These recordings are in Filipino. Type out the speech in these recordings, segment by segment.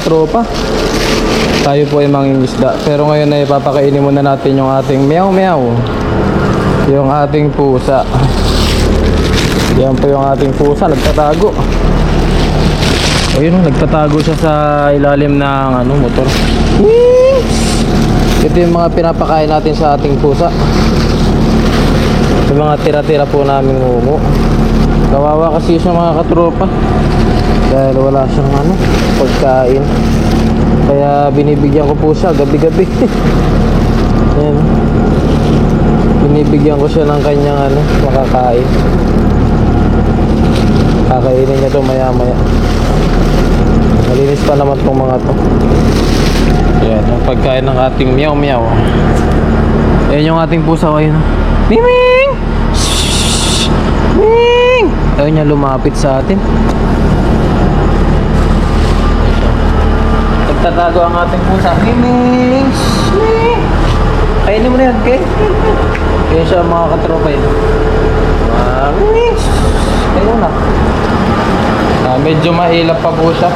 katropa. Tayo po ay mangingisda. Pero ngayon ay papakainin muna natin yung ating meow meow. Yung ating pusa. Yan po yung ating pusa. Nagtatago. Ayun, oh, nagtatago siya sa ilalim ng ano, motor. Ito yung mga pinapakain natin sa ating pusa. Yung mga tira-tira po namin ngumo. Kawawa kasi siya mga katropa dahil wala siyang ano, pagkain. Kaya binibigyan ko po siya gabi-gabi. Ayan. Binibigyan ko siya ng kanyang ano, makakain. Kakainin niya to maya-maya. Malinis pa naman tong mga to. Ayan, yung pagkain ng ating meow meow. Ayan yung ating pusa ayun. Miming! Ming! Ayaw niya lumapit sa atin. Nagtatago ang ating pusa. Miming! Ming! Kainin mo na yan, Kay. Kaya siya mga katropa yun. Miming! Kayo na. Ah, medyo mailap pa po siya.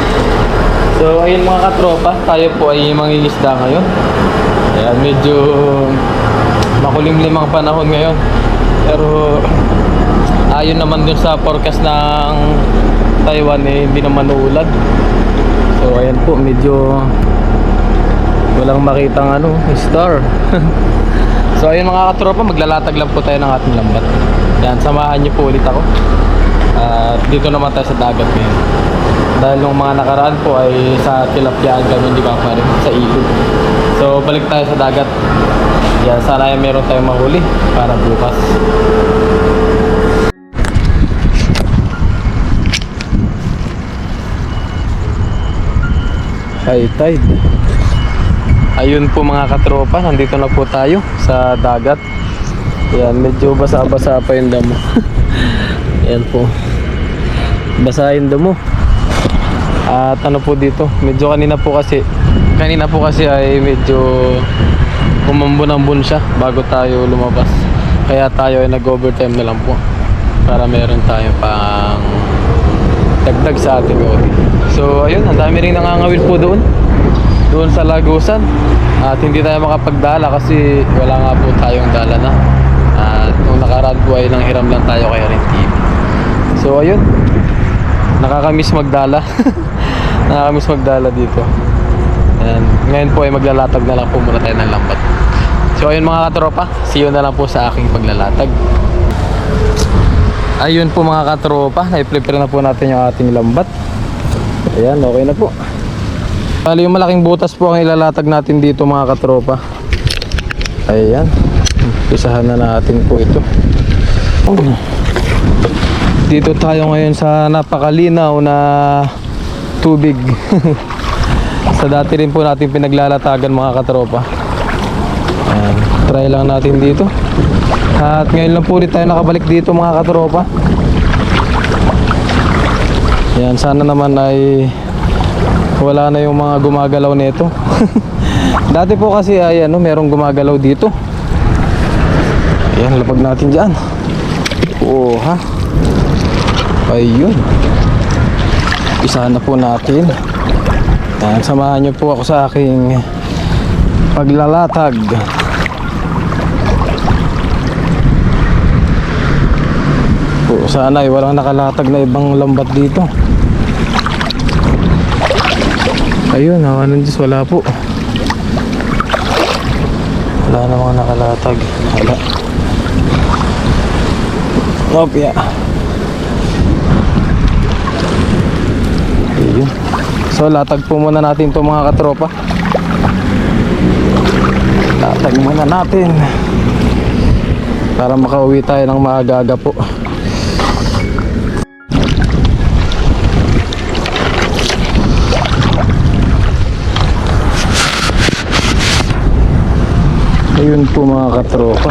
so, ayun mga katropa. Tayo po ay mangingisda ngayon. Ayan, medyo makulimlim ang panahon ngayon. Pero ayon naman dun sa forecast ng Taiwan eh, hindi naman uulad. So ayan po, medyo walang makitang ano, star. so ayun mga katropa, maglalatag lang po tayo ng ating lambat. Yan, samahan niyo po ulit ako. At dito naman tayo sa dagat ngayon. Dahil nung mga nakaraan po ay sa tilapyaan kami hindi pa rin sa ilog. So balik tayo sa dagat. Yan, sana ay meron tayong mahuli para bukas. High tide. Ayun po mga katropa, nandito na po tayo sa dagat. Yan, medyo basa-basa pa yung damo. Yan po. Basa yung damo. At ano po dito, medyo kanina po kasi, kanina po kasi ay medyo umambon-ambon siya bago tayo lumabas. Kaya tayo ay nag-overtime na lang po para meron tayo pang dagdag sa ating OT. So ayun, ang dami rin nangangawil po doon. Doon sa Lagusan. At hindi tayo makapagdala kasi wala nga po tayong dala na. At nung nakaraan po ay nang hiram lang tayo kay Rin TV. So ayun, nakakamiss magdala. nakakamiss magdala dito. And ngayon po ay maglalatag na lang po muna tayo ng lambat. So ayun mga katropa, see you na lang po sa aking paglalatag. Ayun po mga katropa, na-prepare na po natin yung ating lambat. Ayan, okay na po. Bali yung malaking butas po ang ilalatag natin dito mga katropa. Ayan. Pisahan na natin po ito. Dito tayo ngayon sa napakalinaw na tubig. sa dati rin po natin pinaglalatagan mga katropa. Ayan. Try lang natin dito. At ngayon lang po ulit tayo nakabalik dito mga katropa. Yan, sana naman ay wala na yung mga gumagalaw nito. Dati po kasi ay ano, merong gumagalaw dito. Yan, lapag natin diyan. Oo, ha. Ayun. Isahan na po natin. Yan, samahan niyo po ako sa aking paglalatag. Sana ay walang nakalatag na ibang lambat dito. Ayun, hawa ng Diyos, wala po. Wala namang nakalatag. Wala. Opya. Ayun. So, latag po muna natin to mga katropa. Latag muna natin. Para makauwi tayo ng maaga-aga po. Ayun po mga katropa.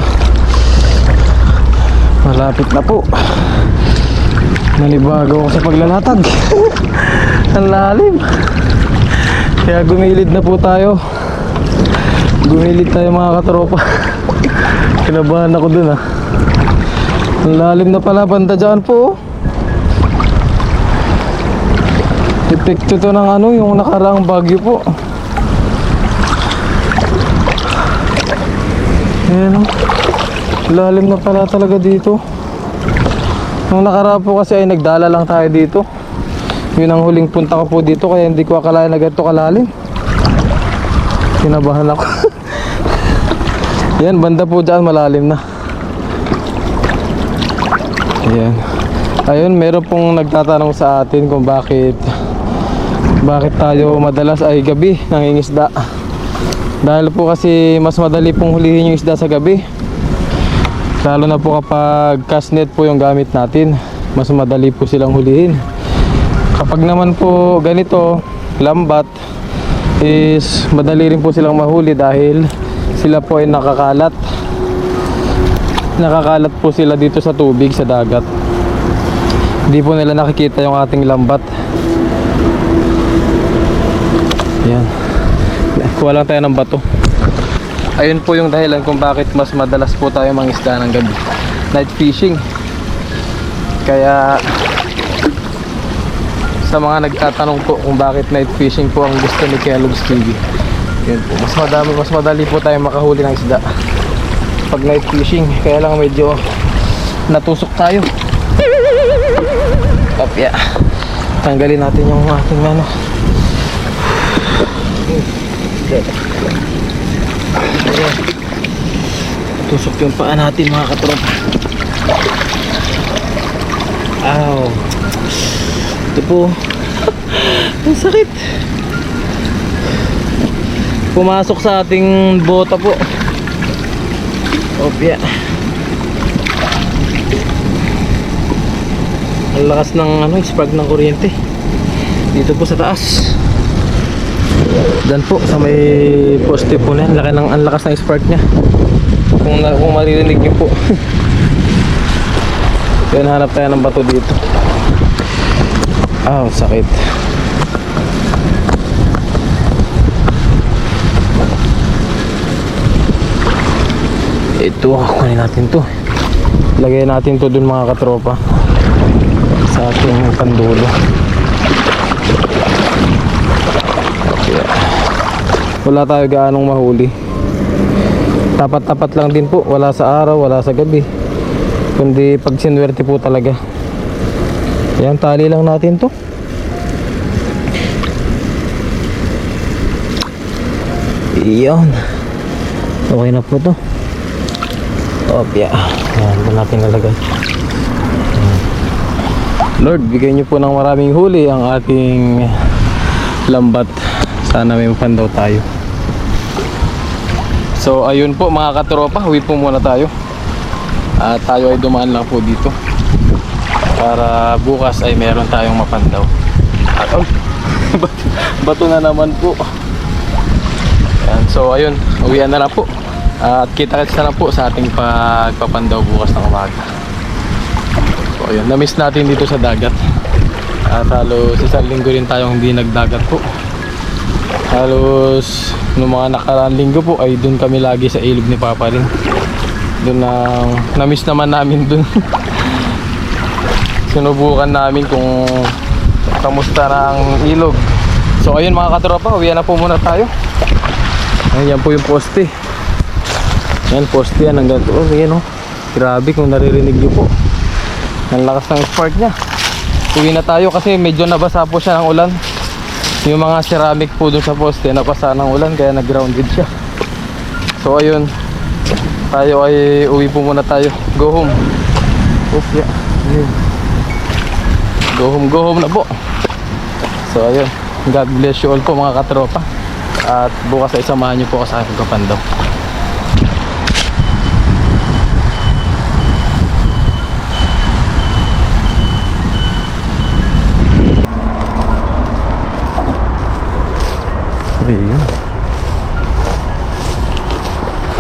Malapit na po. Nanibago ako sa paglalatag. Ang lalim. Kaya gumilid na po tayo. Gumilid tayo mga katropa. Kinabahan ako dun ah. Ang lalim na pala banda dyan po. Epekto to ng ano, yung nakaraang bagyo po. Ayan oh. Lalim na pala talaga dito. Nung nakaraan po kasi ay nagdala lang tayo dito. Yun ang huling punta ko po dito kaya hindi ko akalain na ganito kalalim. Kinabahan ako. Yan, banda po dyan malalim na. Ayan. Ayun, meron pong nagtatanong sa atin kung bakit bakit tayo madalas ay gabi nangingisda. Dahil po kasi mas madali pong hulihin yung isda sa gabi. Lalo na po kapag cast net po yung gamit natin, mas madali po silang hulihin. Kapag naman po ganito, lambat, is madali rin po silang mahuli dahil sila po ay nakakalat. Nakakalat po sila dito sa tubig, sa dagat. Hindi po nila nakikita yung ating lambat. Yan. Kuha lang tayo ng bato. Ayun po yung dahilan kung bakit mas madalas po tayo mangisda ng gabi. Night fishing. Kaya sa mga nagtatanong po kung bakit night fishing po ang gusto ni Kellogg's TV. Yun po. Mas madami, mas madali po tayo makahuli ng isda. Pag night fishing, kaya lang medyo natusok tayo. Kapya. Tanggalin natin yung ating ano. Tusok yung paa natin mga katropa. Ow. Ito po. Ang sakit. Pumasok sa ating bota po. Opya. Ang lakas ng ano, spark ng kuryente. Dito po sa taas. Dan po sa may poste po na yan. Laki ng, ang lakas ng spark niya. Kung, kung maririnig niyo po. Yan hanap tayo ng bato dito. Ah, sakit. Ito, kunin natin to. Lagay natin to dun mga katropa. Sa ating pandulo. Wala tayo gaanong mahuli. Tapat-tapat lang din po. Wala sa araw, wala sa gabi. Kundi pag sinwerte po talaga. Yan, tali lang natin to. Iyon. Okay na po to. Opya. Yan, doon natin nalagay. Lord, bigay niyo po ng maraming huli ang ating lambat. Sana may mapandaw tayo. So, ayun po mga katropa. Uwi po muna tayo. At tayo ay dumaan lang po dito. Para bukas ay meron tayong mapandaw. At, oh, bato, na naman po. Yan, so ayun, uwian na lang po. At kita-kits na lang po sa ating pagpapandaw bukas ng umaga. So ayun, na-miss natin dito sa dagat. At halos isang linggo rin tayong hindi nagdagat po. Halos nung mga nakaraan linggo po ay doon kami lagi sa ilog ni Papa rin. Doon na na-miss naman namin doon. Sinubukan namin kung kamusta na ang ilog. So ayun mga katropa, uwian na po muna tayo. Ayan po yung poste. Yan, poste yan hanggang to. Oh, yan oh. Grabe kung naririnig niyo po. Ang lakas ng spark niya. Uwi na tayo kasi medyo nabasa po siya ng ulan. Yung mga ceramic po dun sa poste nabasa ng ulan kaya nag-grounded siya. So ayun. Tayo ay uwi po muna tayo. Go home. Oops, yeah. Go home, go home na po. So ayun. God bless you all po mga katropa. At bukas ay samahan niyo po ako sa aking kapandaw. Ayun.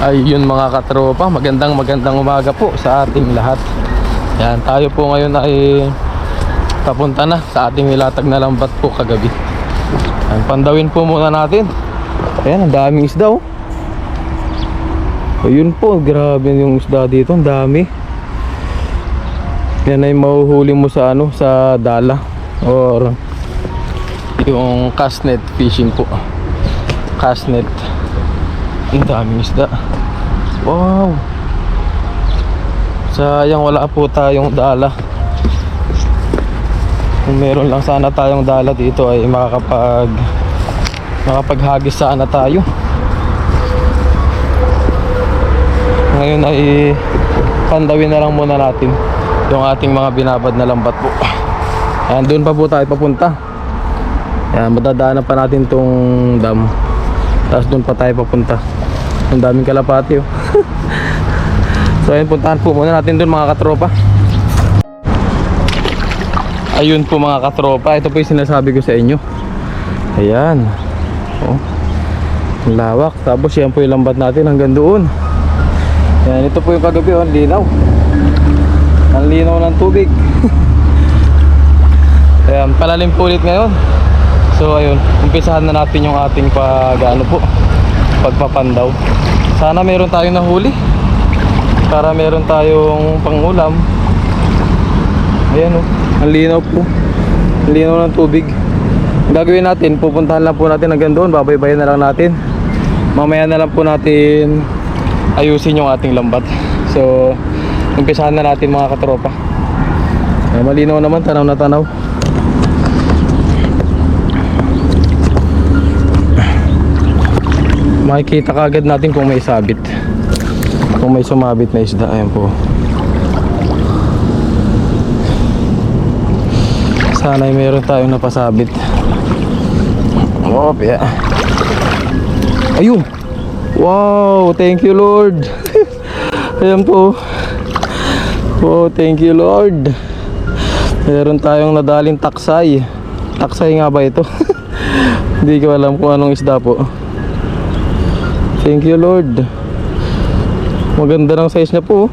Ayun mga katropa, magandang magandang umaga po sa ating lahat. Yan, tayo po ngayon ay papunta na sa ating nilatag na lambat po kagabi. Yan, pandawin po muna natin. Ayan, ang daming isda oh. Ayun po, grabe yung isda dito, ang dami. Yan ay mahuhuli mo sa ano, sa dala or yung castnet fishing po. Castnet. Ang daming isda. Wow. Sayang wala po tayong dala. Kung meron lang sana tayong dala dito ay makakapag makapaghagis sana tayo. Ngayon ay pandawin na lang muna natin yung ating mga binabad na lambat po. Ayan, doon pa po tayo papunta. Ayan, madadaanan pa natin tong dam. Tapos doon pa tayo papunta. Ang daming kalapati oh. So ayun, puntahan po muna natin doon mga katropa. Ayun po mga katropa, ito po yung sinasabi ko sa inyo. Ayan. Oh. Lawak. Tapos yan po yung lambat natin hanggang doon. Ayan, ito po yung kagabi, oh, ang linaw. Ang linaw ng tubig. Ayan, palalim po ulit ngayon. So ayun, umpisahan na natin yung ating pag ano po, pagpapandaw. Sana meron tayong nahuli para meron tayong pangulam. Ayan o ang linaw po. Ang linaw ng tubig. Gagawin natin pupuntahan lang po natin hanggang doon. Babaybayan na lang natin. Mamaya na lang po natin ayusin yung ating lambat. So umpisahan na natin mga katropa. Eh, malinaw naman tanaw na tanaw makikita kagad natin kung may sabit. Kung may sumabit na isda ayan po. Sana ay meron tayong napasabit. Oh yeah. ayun! Wow! Thank you lord! Ayan po. Oh thank you lord. Meron tayong nadaling taksay. Taksay nga ba ito? Hindi ko alam kung anong isda po thank you lord Maganda ng size niya po. oh.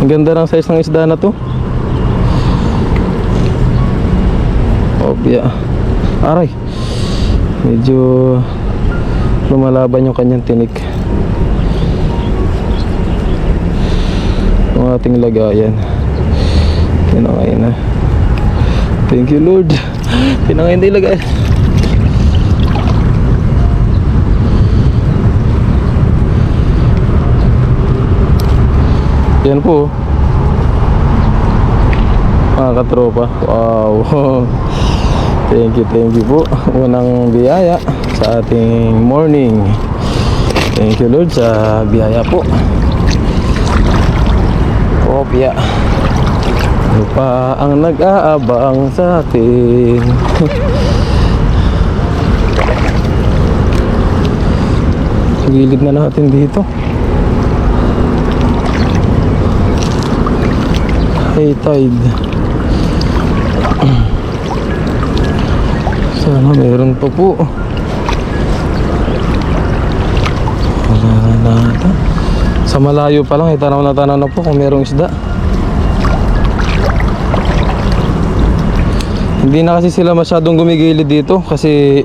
Ang ganda ng size ng isda na to. Obya. Aray. Medyo lumalaban yung kanyang tinik. Yung ating lagayan. Pinangay na. Thank you Lord. Pinangay na ilagay. Yan po. Mga katropa. Wow. thank you, thank you po. Unang biyaya sa ating morning. Thank you Lord sa biyaya po. Kopya. Ano pa ang nag-aabang sa atin? Gilid na natin dito. High tide sana meron pa po. Wala na ata sa malayo pa lang itanaw na tanaw na po kung merong isda. Hindi na kasi sila masyadong gumigilid dito kasi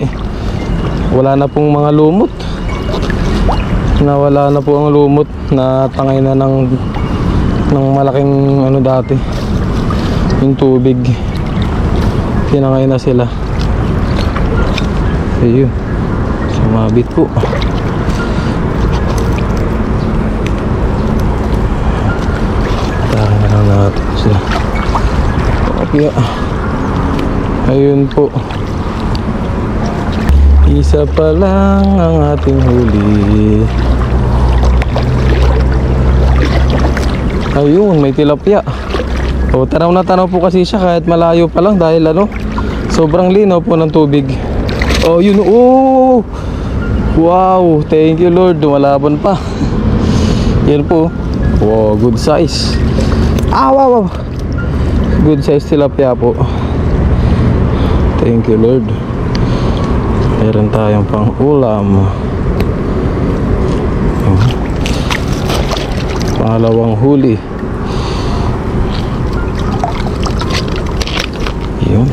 wala na pong mga lumot. Na wala na po ang lumot. Na tangay na ng ng malaking ano dati. Yung tubig. Tinangay na sila. Ayun. Sumabit po tahan na lang natin sila. Okay ayun po. Isa pa lang ang ating huli Ayun, may tilapia. O, tanaw na tanaw po kasi siya kahit malayo pa lang dahil ano, sobrang linaw po ng tubig. Oh, yun. Oh! Wow, thank you Lord. Lumalaban pa. Yan po. Wow, good size. Ah, wow, wow. Good size tilapia po. Thank you Lord. Meron tayong pang ulam. Pangalawang huli. Yun.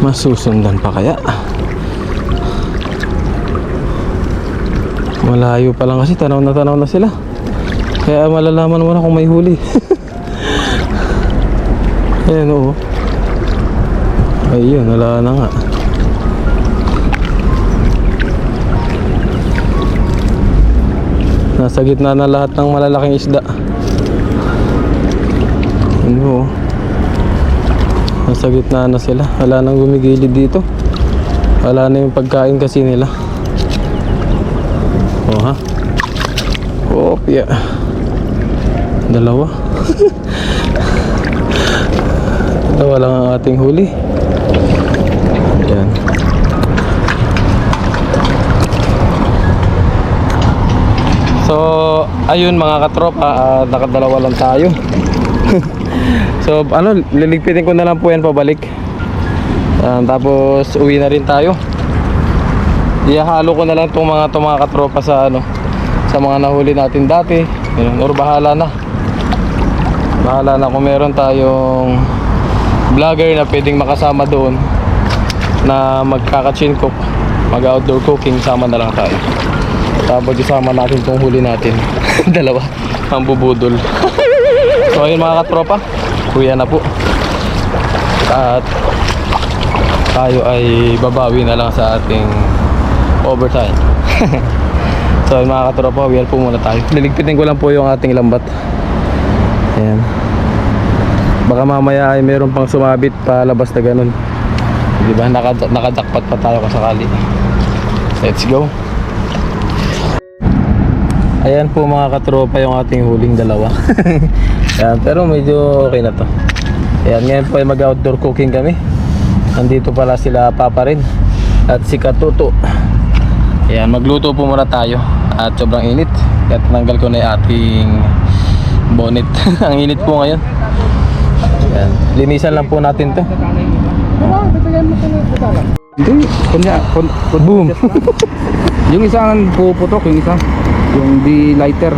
Masusundan pa kaya? Malayo pa lang kasi tanaw na tanaw na sila. Kaya malalaman mo na kung may huli. Ayan oo. Ayun, wala na nga. Nasa gitna na lahat ng malalaking isda. Ano? Nasa gitna na sila. Wala nang gumigilid dito. Wala na yung pagkain kasi nila. Oh ha? Kopya. Dalawa. Dalawa lang ang ating huli. Ayun mga katropa, ah, nakadalawa lang tayo. so, ano, liligpitin ko na lang po yan pabalik. Ah, tapos, uwi na rin tayo. Ihahalo ko na lang itong mga, itong mga katropa sa ano, sa mga nahuli natin dati. Yun, or bahala na. Bahala na kung meron tayong vlogger na pwedeng makasama doon na magkaka-chin cook, mag-outdoor cooking, sama na lang tayo. Tapos isama natin tong huli natin. Dalawa. Ang bubudol. so ayun mga katropa. Kuya na po. At tayo ay babawi na lang sa ating overtime. so ayun mga katropa, uwian po muna tayo. Liligpitin ko lang po yung ating lambat. Ayan. Baka mamaya ay meron pang sumabit palabas na ganun. Di ba? Nakad nakadakpat pa tayo kasakali. Let's go. Ayan po mga katropa yung ating huling dalawa. Ayan, pero medyo okay na to. Ayan, ngayon po ay mag-outdoor cooking kami. Nandito pala sila Papa rin at si Katuto. Ayan, magluto po muna tayo at sobrang init. Kaya tinanggal ko na yung ating bonnet. Ang init po ngayon. Ayan, linisan lang po natin to. Hindi, kunya, kun, kun, Boom! yung isang puputok, yung isa, yung di lighter.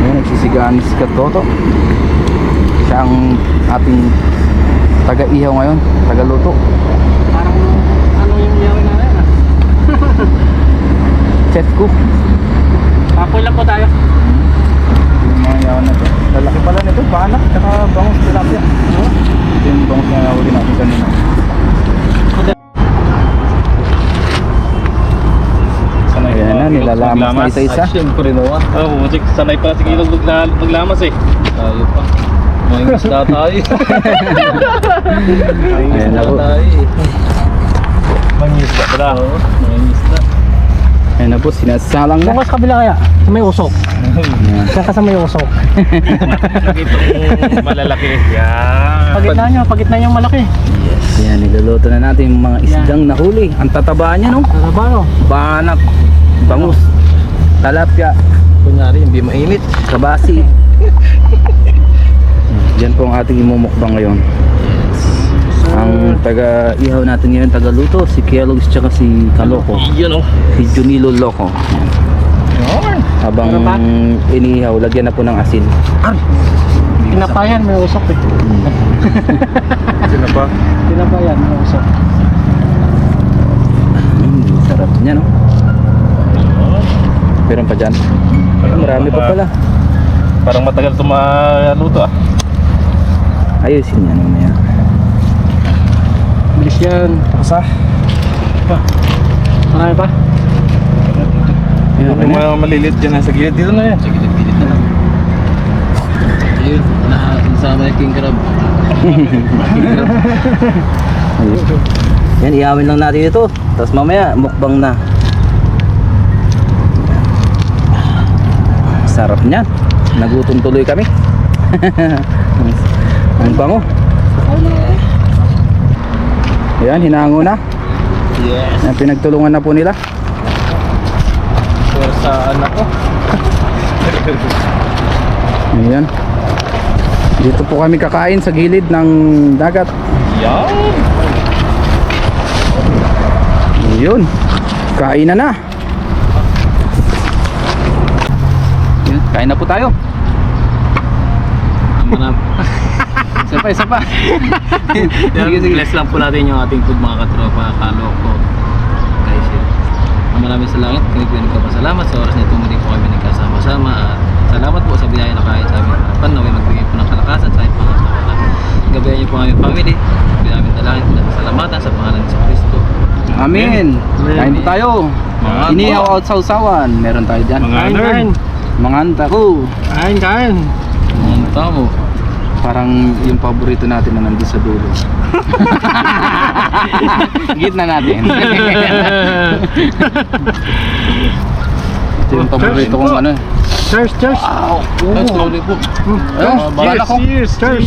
Ayan, nagsisigaan si Katoto. Siya ang ating taga-ihaw ngayon, taga-luto. Parang ano yung yawin na yan ah. Chef cook. Papoy lang po tayo. Yung mga yawan na to. Lalaki pala nito, banak, tsaka bangus tilapia. Ito yung bangus na nahuli natin kanina. Sanay Ayan na, isa-isa. Siyempre no ah. Oo, oh, musik. Sanay pa si Kilog magla maglamas eh. Tayo pa. May isda tayo. Ayan na po. Mangisda pala. Oo, mangisda. Ayan na po, sinasalang na. Bukas kabila kaya? Sa may usok. Ayan. Saan ka sa may usok? Mo malalaki. Yan. Pagitna nyo, pagitna nyo malaki. Yes. Ayan, niluluto na natin yung mga isdang nahuli. Ang tataba niya, no? Ano ba no? Banak, bangus, talapia, Kunyari, hindi mainit. kabasi. Yan po ang ating imumukbang ngayon. Ang taga-ihaw natin ngayon, taga-luto, si Kellogg's tsaka si Kaloko. Yan oh. Si Junilo Loco. Yan. Habang ba? inihaw, lagyan na po ng asin. Pinapayan, may usok eh. Sino pa? Pinapayan, may usok. Mm, sarap niya, no? Meron pa dyan. Ay, marami pa pala. Parang matagal ito maluto ah. Ayusin yan. Bilis yan. Asa? Marami pa? Yan, Yung mga maliliit dyan nasa gilid dito na yan. Sa gilid-gilid na lang. Ayun, nakasama yung king crab. Yan, iawin lang natin ito. Tapos mamaya, mukbang na. Sarap niyan. Nagutom tuloy kami. Ang bango. Ayan, hinango na. Yes. Yan, pinagtulungan na po nila. Puwersaan ako. Ayan. Dito po kami kakain sa gilid ng dagat. Yan. Yun. Kain na na. Kain na po tayo. Manap. Isa pa, isa pa. Sige, sige. Bless lang po natin yung ating food mga katropa, kaloko. Guys, yun. Maraming salamat, kami po nagpapasalamat sa oras na ito muli po kami nagkasama-sama at salamat po sa biyaya na kahit sa aming harapan na may magbigay po ng kalakasan sa nawala. Gabayan niyo po ang aming family. Gabi namin dalangin at salamatan sa pangalan ni sa Kristo. Amen. Kain po tayo. Mga Inihaw out sausawan. Meron tayo dyan. Mga nerd. Mga anta ko. Kain, kain! Ang tamo. Parang yung paborito natin na nandun sa dulo. Gitna natin. Ito yung paborito kong ano. Cheers, cheers! Wow! That's slowly po. Ayun, balala ko. Cheers, cheers!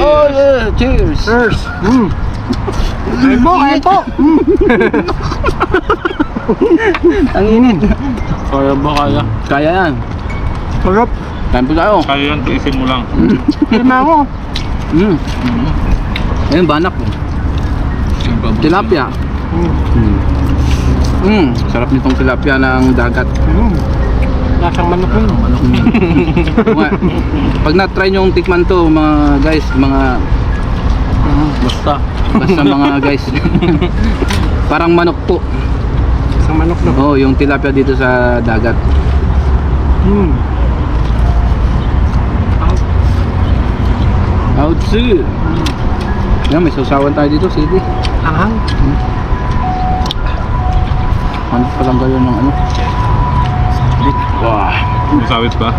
Oh. Cheers! Cheers! Mm. Kain po, kain po! Ang init. Kaya ba kaya? Kaya yan. Sarap! Kain po tayo. Kaya yan, tiisin mo lang. Lima ako! Mm. Ayun, banak po. Tilapia. Mm. Mm. Sarap nitong tilapia ng dagat. Mm. Lasang manok yun. Manok. Mga, pag na-try nyo yung tikman to, mga guys, mga Basta. basta mga guys. Parang manok po. Isang manok na. Oh, yung tilapia dito sa dagat. Mm. Outsi. Yan, may sausawan tayo dito, City. Anghang. Ano pa lang kayo ng ano? Wah. Masawit ba?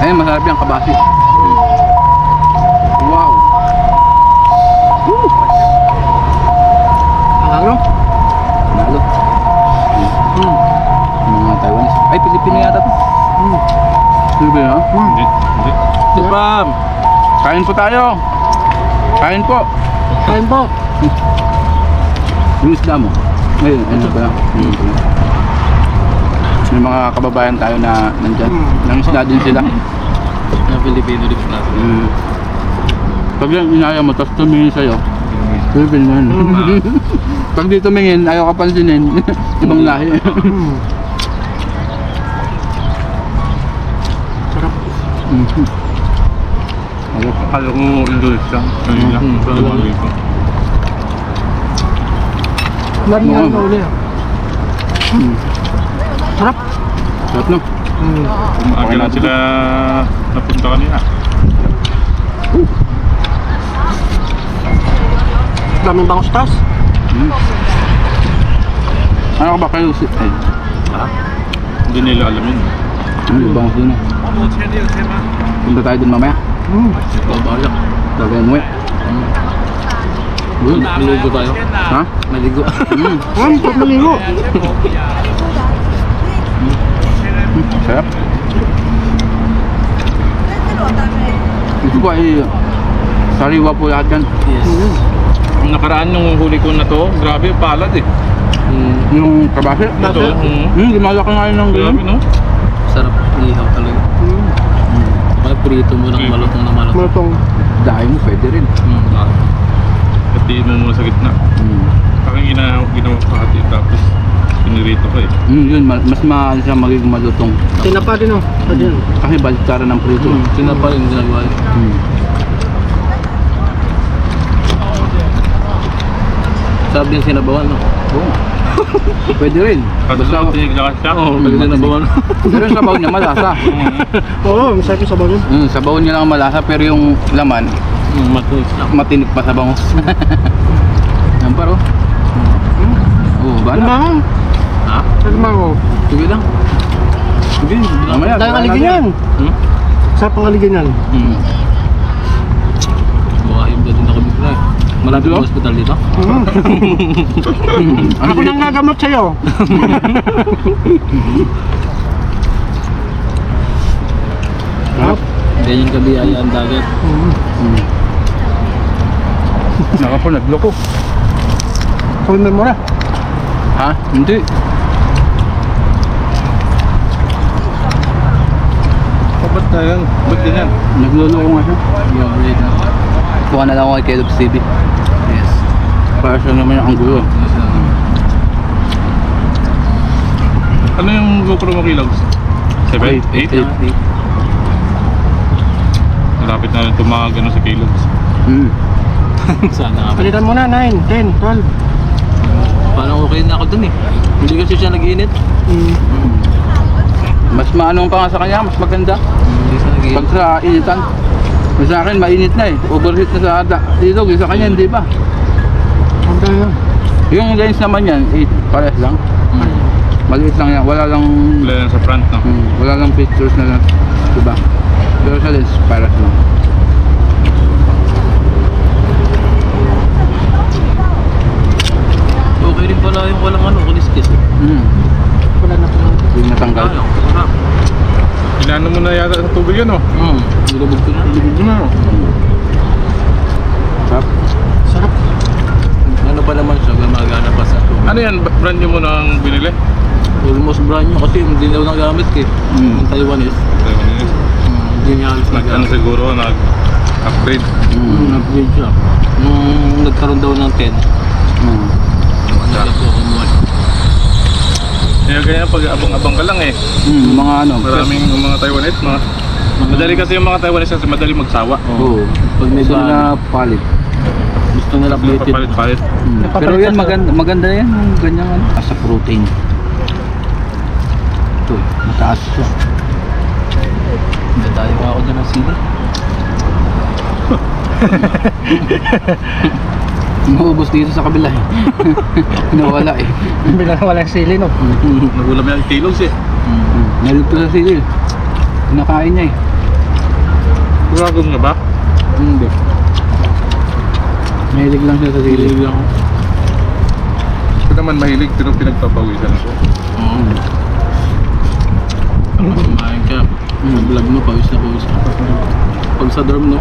Ayun, masarap yung kabasi. Wow. Anghang no? Nalo. Hmm. Mga Taiwanese. Ay, Pilipino yata to. Hmm. Pilipino, ha? Hindi. Hindi. Subam! Kain po tayo! Kain po! Kain po! Yung isda mo. Ayun, ano ba? Pala. May mga kababayan tayo na nandyan. Hmm. Nang isda din sila. Na Pilipino rin po natin. Mm. Pag yan inaya mo, tapos tumingin sa'yo, Pilipino yan. Pag di tumingin, ayaw ka pansinin. Ibang lahi. Mhm. Ayok. Akala ko Indonesia. Ayun lang. Mm, Ito lang dito. Lari Oo. nga uli ah. Mm. Sarap. Sarap no? Mm. Umaga lang sila napunta kanina. Daming bangos tas. Mm. Ano ka ba kayo? si- Ay, Hindi nila alam yun. Yung bangus dun eh. Punta tayo dun mamaya. Mm. Babalak. Bagay mo eh. Good. Maligo tayo. Ha? Maligo. Mm. Ang pag maligo. Sarap. Ito po ay sariwa po lahat yan. Yes. Ang nakaraan yung huli ko na to, grabe, palad eh. Mm. Yung kabasi. Ito, mm, Hmm, lumalaki nga yun ng grabe ganyan. no? Ihaw talaga. Hmm. Kaya prito mo ng malutong na malutong. Malutong. Dahil mo, pwede rin. Mm. Pati mo muna sa gitna. Hmm. Aking ginawa, ginawa ko hati tapos pinirito ko eh. Hmm, yun, ma- mas maalis siya magiging malutong. Tinapa din oh. Sa dyan. Kasi baliktaran ng prito. Mm. Sinapa yung ginagawa. Hmm. Sarap din sinabawan. No? Oo. Pwede rin. Kasi Basta, lang tiniglakas siya. Oo, pag sinabawan. pero yung sabaw niya malasa. Oo, masarap yung sabaw nun. Hmm, sabaw niya lang ang malasa pero yung laman, Mm, lang. matinik pa sa bangos. Yan paro. Oo, ba na? Limango. Ha? Limango. Sige lang. Sige, mamaya. Dahil kumain aligin yan. Hmm? Sarap ang aligin yan. Hmm. Baka yung din ako bigla eh. Malapit ang hospital dito. Mm. Ano Ako nang gagamot sa'yo. Sarap. Ganyan kabiyaya ang dagat. Mm. Hmm. Naka po, nagloko. Full memora. Ha? Hindi. Ba't na yan? Ba't ganyan? Nagloloko nga siya. Rate na. Kuha na lang ako kay Caleb TV. Siya naman yung anggulo. Ano yung GoPro mo kilags? Seven? Eight, Eight? eight. Malapit na rin tumag ano, sa kilos. Mm. Sana nga. Palitan mo na, 9, 10, 12. Parang okay na ako dun eh. Hindi kasi siya nag-init. Mm. Mas maanong pa nga sa kanya, mas maganda. Hindi siya nag-init. Pag sa initan. Sa akin, mainit na eh. Overheat na sa ilog. Yung sa kanya, hindi ba? Yung lens naman yan, 8 pares lang. Maliit lang yan. Wala lang, Wala lang sa front, no? hmm, wala lang pictures na diba? Pero sa lens, pares lang. Okay rin pala yung walang ano, kuliskis. Hmm. Wala na pala. Hindi natanggal. Sarap. Inano mo na yata sa tubig yan, oh. Hmm, nilubog ko na. Tubig mo na, oh. Sarap. Sarap. Ano pa naman siya, gumagana pa sa Ano yan? Brand new mo nang binili? Almost brand new kasi hindi daw nagamit eh. Mm. Yung Taiwanese. Taiwanese. Hmm, hindi niya halos Nag, ano nagamit. siguro, nag-upgrade. Hmm. nag-upgrade siya. Nung nagkaroon daw ng 10, Hmm. nalap ko kumuha. Kaya ganyan pag abang-abang ka lang eh. Hmm, mga ano. Maraming mga Taiwanese, mga... Madali kasi yung mga Taiwanese kasi madali magsawa. Oo. Pag may Gusto bago, nila palit. Gusto nila updated. Papalit-palit. Hmm. Pero yan, maganda, maganda yan. Yung ganyan ano. Asa protein. Ito, mataas siya. Hindi tayo ako dyan ng sili. Maubos dito sa kabila eh. Nawala eh. Bilang walang sili, no? Nagulam yan kilos eh. Hmm. Nalito sa sili. Kinakain niya eh. Gagawin nga ba? Hindi. Mahilig lang siya sa sili. Sili lang. Ito naman mahilig, pero pinagpapawisan ako. Mm. Kumain ka. Sa vlog mo, pawis na pawis. Pag sa dorm, no?